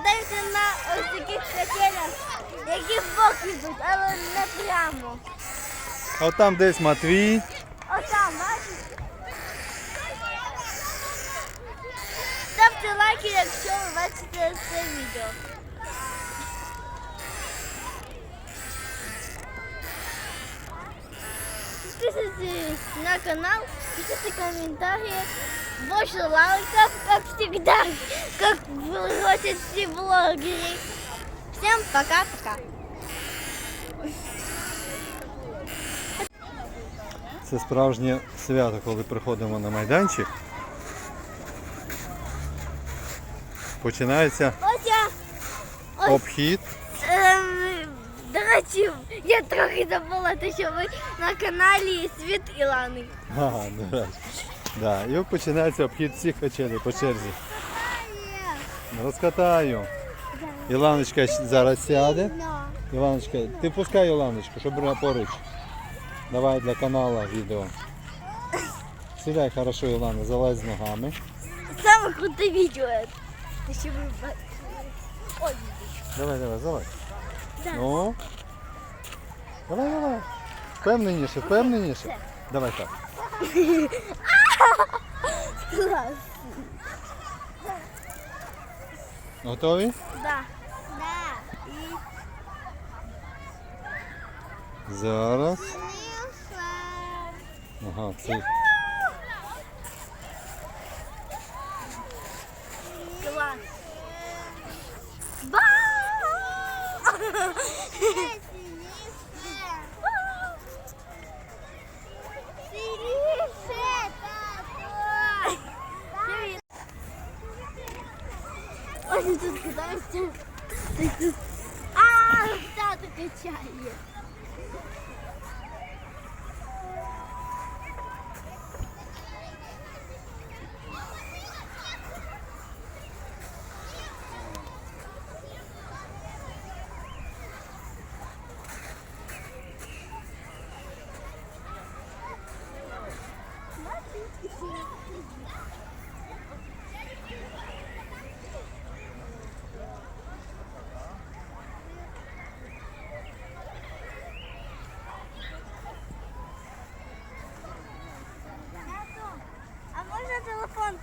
катаюся на ось таких качелях, які в бок йдуть, але не прямо. А там десь Матвій. Отам, бачите? Ставте лайки, якщо ви бачите це відео. Подписывайтесь на канал, пишите комментарии. Больше лайков, как всегда, как просят все блогеры. Всем пока-пока. Це справжнє свято, коли приходимо на майданчик. Починається обхід. Речі, я трохи забула те, що ви на каналі Світ Ілани. Ага, речі. Да. І починається обхід всіх качелей по черзі. Розкатаю. Іланочка зараз сяде. Іланочка, ти пускай Іланочку, щоб була поруч. Давай для каналу відео. Сідай хорошо, Ілана, залазь з ногами. Саме круте відео. Те, що ви. Давай, давай, залазь. Ну. Давай, давай. Впевненіше, впевненіше. Давай так. клас. Готові? Да. Да. І Зараз. Ага, це. клас. Ба! Він тут кидається. Так тут. А, тато качає. А можна телефон?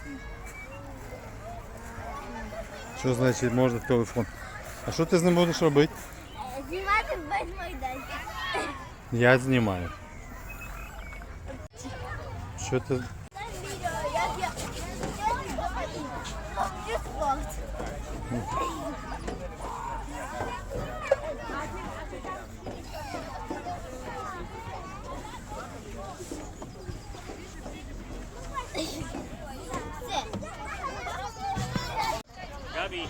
Що значить можна в телефон? А що ти з ним будеш робити? Знімати без майданчика. Я знімаю. Що ти. Спорт. Gabi.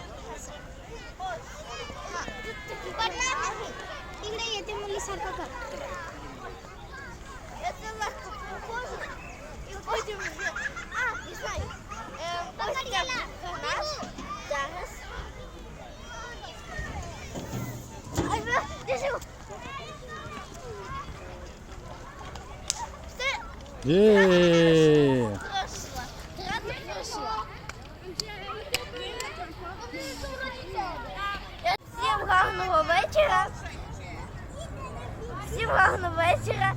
Tingnan येते मुलीसारखं कर Це Гарного вечора. Всім гарного вечора.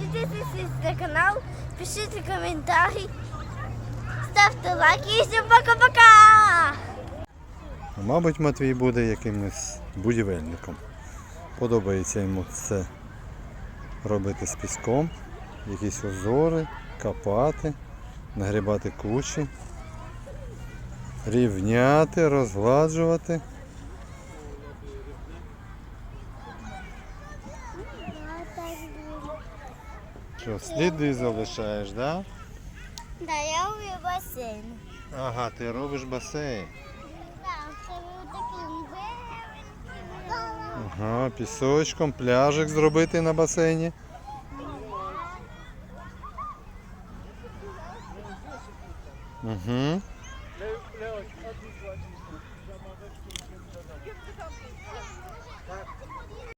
Підписуйтесь на канал, пишіть коментарі, ставте лайки і всім пока-пока! Мабуть, Матвій буде якимось будівельником. Подобається йому це робити з піском, якісь озори, копати, нагрібати кучі, рівняти, розгладжувати. Що, сліди залишаєш, да? Да, я роблю басейн. Ага, ти робиш басейн. Ага, пісочком, пляжик зробити на басейні. Угу.